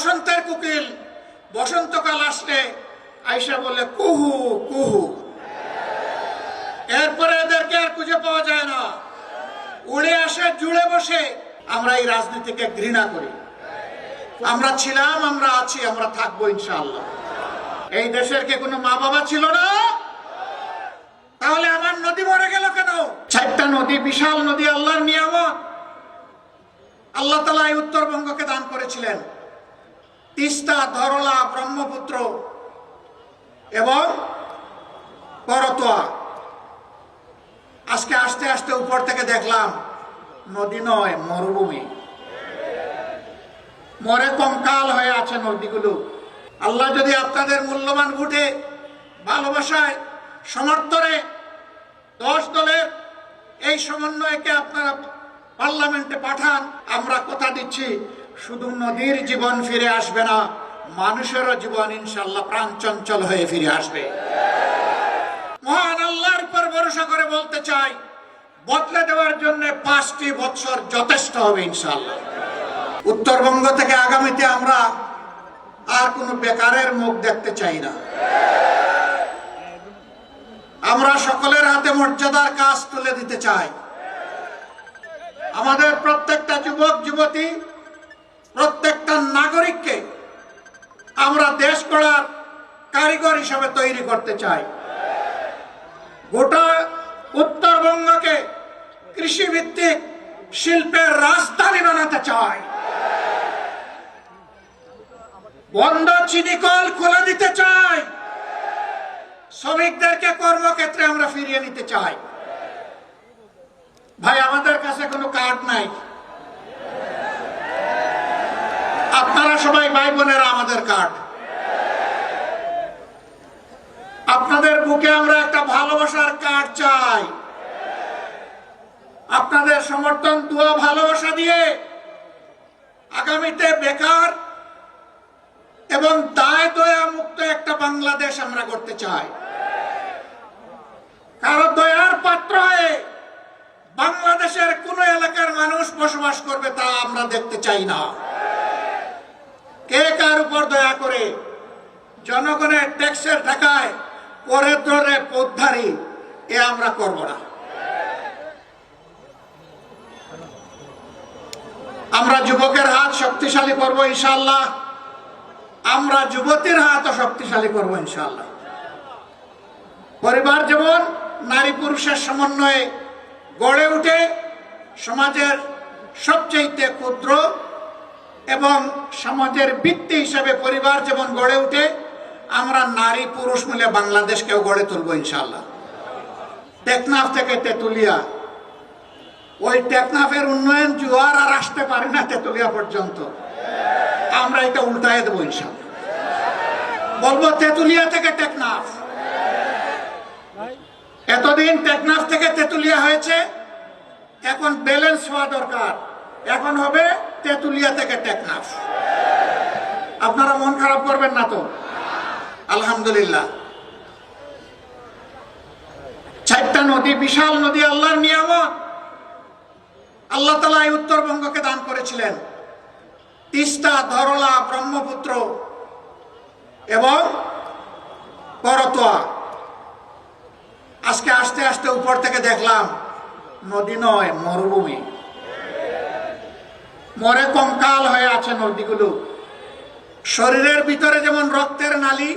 বসন্তের কুকিল, বসন্তকাল আসলে আইসা বলে কুহু কুহু। এরপরে এদেরকে আর খুঁজে পাওয়া যায় না। উড়ে আসে, জুড়ে বসে আমরা এই রাজনীতিকে ঘৃণা করি। আমরা ছিলাম, আমরা আছি, আমরা থাকব ইনশাআল্লাহ। এই দেশের কি কোনো মা বাবা ছিল না? তাহলে আমার নদী মরে গেল কেন? চারটা নদী, বিশাল নদী, আল্লাহর নিয়ামত। আল্লাহ তালা এই উত্তরবঙ্গকে দান করেছিলেন। তিস্তা ধরলা ব্রহ্মপুত্র এবং করতোয়া আজকে আস্তে আস্তে উপর থেকে দেখলাম, নদী নয়, মরুভূমি। মরে কঙ্কাল হয়ে আছে নদীগুলো। আল্লাহ যদি আপনাদের মূল্যবান ভোটে, ভালোবাসায়, সমর্থনে দশ দলের এই সমন্বয়কে আপনারা পার্লামেন্টে পাঠান, আমরা কথা দিচ্ছি। শুধু নদীর জীবন ফিরে আসবে না, মানুষেরও জীবন ইনশাল্লাহ প্রাণ চঞ্চল হয়ে ফিরে আসবে। মহান আল্লাহর পর ভরসা করে বলতে চাই, বদলে দেওয়ার জন্য পাঁচটি বৎসর যথেষ্ট হবে ইনশাল্লাহ উত্তরবঙ্গ থেকে আগামীতে আমরা আর কোনো বেকারের মুখ দেখতে চাই না। আমরা সকলের হাতে মর্যাদার কাজ তুলে দিতে চাই। আমাদের প্রত্যেকটা যুবক, যুবতী প্রত্যেকটা নাগরিককে আমরা দেশ গড়ার কারিগর হিসাবে তৈরি করতে চাই। গোটা উত্তরবঙ্গকে কৃষি ভিত্তিক শিল্পের রাজধানী বানাতে চাই। বন্ধ চিনিকল খুলে দিতে চাই। শ্রমিকদেরকে কর্মক্ষেত্রে আমরা ফিরিয়ে নিতে চাই। ভাই, আমাদের কাছে কোনো কার্ড নাই আপনারা সবাই ভাই বোনেরা আমাদের কার্ড। আপনাদের বুকে আমরা একটা ভালোবাসার কার্ড চাই। আপনাদের সমর্থন, দোয়া, ভালোবাসা দিয়ে আগামীতে বেকার এবং দায়, দয়া মুক্ত একটা বাংলাদেশ আমরা করতে চাই। কারও দয়ার পাত্র হয়ে বাংলাদেশের কোন এলাকার মানুষ বসবাস করবে তা আমরা দেখতে চাই না। কে কার উপর দয়া করে জনগণের ট্যাক্সের টাকায় পরে ধরে পদ্ধারি এ আমরা করব না। আমরা যুবকের হাত শক্তিশালী করব ইনশাল্লাহ আমরা যুবতীর হাত শক্তিশালী করব ইনশাল্লাহ পরিবার যেমন নারী পুরুষের সমন্বয়ে গড়ে উঠে সমাজের সবচেয়ে ক্ষুদ্র এবং সমাজের ভিত্তি হিসাবে পরিবার যেমন গড়ে উঠে আমরা নারী পুরুষ মিলে বাংলাদেশকেও গড়ে তুলবো ইনশাল্লাহ টেকনাফ থেকে তেতুলিয়া। ওই টেকনাফের উন্নয়ন জোয়ার আর আসতে পারে না তেতুলিয়া পর্যন্ত। আমরা এটা উল্টায় দেবো ইনশাল্লাহ বলব তেতুলিয়া থেকে টেকনাফ। এতদিন টেকনাফ থেকে তেতুলিয়া হয়েছে, এখন ব্যালেন্স হওয়া দরকার। এখন হবে তেতুলিয়া থেকে টেকনাফ। আপনারা মন খারাপ করবেন না তো? আলহামদুলিল্লাহ। চারটা নদী, বিশাল নদী, আল্লাহর নিয়ামত। আল্লাহ তালা এই উত্তরবঙ্গকে দান করেছিলেন। তিস্তা, ধরলা, ব্রহ্মপুত্র এবং করতোয়া আজকে আস্তে আস্তে উপর থেকে দেখলাম, নদী নয়, মরুভূমি। মরে কঙ্কাল হয়ে আছে নদীগুলো। শরীরের ভিতরে যেমন রক্তের নালী,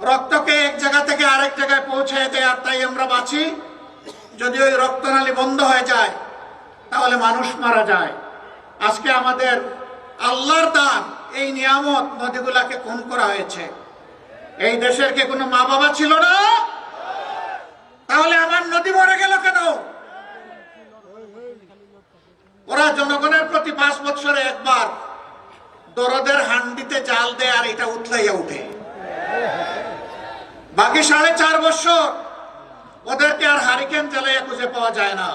রক্তকে এক জায়গা থেকে আরেক জায়গায় পৌঁছে দেয় আর তাই আমরা বাঁচি। যদি ওই রক্তনালী বন্ধ হয়ে যায়, তাহলে মানুষ মারা যায়। আজকে আমাদের আল্লাহর দান, এই নিয়ামত নদীগুলাকে খুন করা হয়েছে। এই দেশের কি কোনো মা বাবা ছিল না? তাহলে আমার নদী মরে গেল কেন? ওরা জনগণের প্রতি পাঁচ বছরে একবার দরদের হান্ডিতে জাল দেয় আর এটা উতলাইয়া উঠে বাকি সাড়ে চার বছর ওদেরকে আর হারিকেন জ্বালাইয়া খুঁজে পাওয়া যায় না।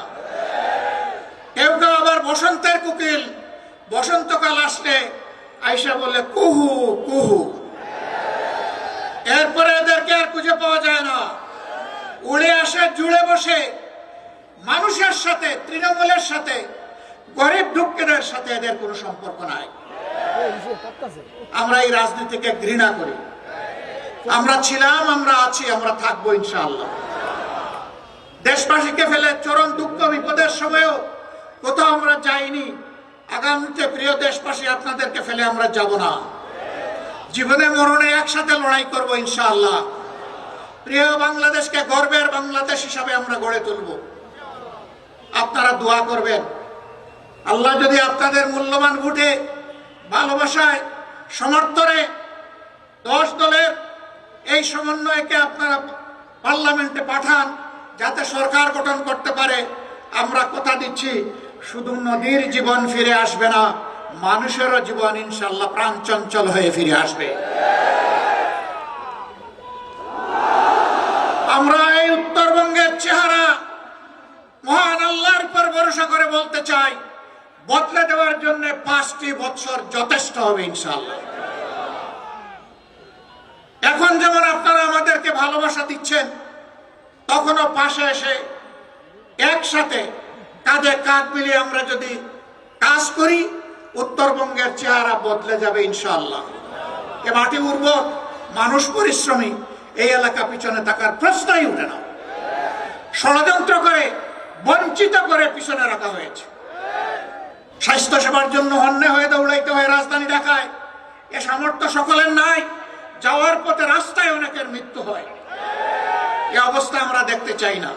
কেউ কেউ আবার বসন্তের কুকিল, বসন্তকাল আসলে আইসা বলে, কুহু কুহু। এরপরে এদেরকে আর খুঁজে পাওয়া যায় না। উড়ে আসে, জুড়ে বসে মানুষের সাথে, তৃণমূলের সাথে গরিব দুঃখীদের সাথে এদের কোনো সম্পর্ক নাই। আমরা এই রাজনীতিকে ঘৃণা করি। আমরা ছিলাম, আমরা আছি, আমরা থাকব ইনশাআল্লাহ। দেশবাসীকে ফেলে চরম দুঃখ বিপদের সময়ও কোথাও আমরা যাইনি। আগামীতে প্রিয় দেশবাসী আপনাদেরকে ফেলে আমরা যাব না। জীবনে মরণে একসাথে লড়াই করব ইনশাআল্লাহ। প্রিয় বাংলাদেশকে গর্বের বাংলাদেশ হিসাবে আমরা গড়ে তুলব। আপনারা দোয়া করবেন। আল্লাহ যদি আপনাদের মূল্যবান ভোটে, ভালোবাসায়, সমর্থনে দশ দলের এই সমন্বয়কে আপনারা পার্লামেন্টে পাঠান, যাতে সরকার গঠন করতে পারে, আমরা কথা দিচ্ছি, শুধু নদীর জীবন ফিরে আসবে না, মানুষেরও জীবন ইনশাল্লাহ প্রাণচঞ্চল হয়ে ফিরে আসবে। আমরা এই উত্তরবঙ্গের চেহারা মহান আল্লাহর উপর ভরসা করে বলতে চাই বদলে দেওয়ার জন্য পাঁচটি বছর যথেষ্ট হবে ইনশাল্লাহ এখন যেমন আপনারা আমাদেরকে ভালোবাসা দিচ্ছেন, তখনও পাশে এসে একসাথে কাঁধে কাঁধ মিলিয়ে আমরা যদি কাজ করি, উত্তরবঙ্গের চেহারা বদলে যাবে ইনশাল্লাহ এ মাটি উর্বর, মানুষ পরিশ্রমী, এই এলাকা পিছনে থাকার প্রশ্নই উঠে না। ষড়যন্ত্র করে, বঞ্চিত করে পিছনে রাখা হয়েছে। স্বাস্থ্য সেবার জন্য অন্যায় হয়ে দৌড়াইতে হয় রাজধানী ঢাকায়। এ সামর্থ্য সকলের নাই, যাওয়ার পথে রাস্তায় অনেকের মৃত্যু হয়। এ অবস্থা আমরা দেখতে চাই না।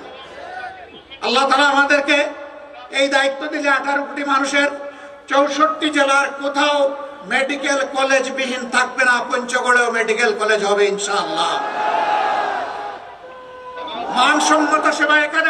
আল্লাহ তালা আমাদেরকে এই দায়িত্ব দিলে আঠারো কোটি মানুষের চৌষট্টি জেলার কোথাও মেডিকেল কলেজ বিহীন থাকবে না, পঞ্চগড়েও মেডিকেল কলেজ হবে ইনশাআল্লাহ। মানসম্মত সেবা এখানে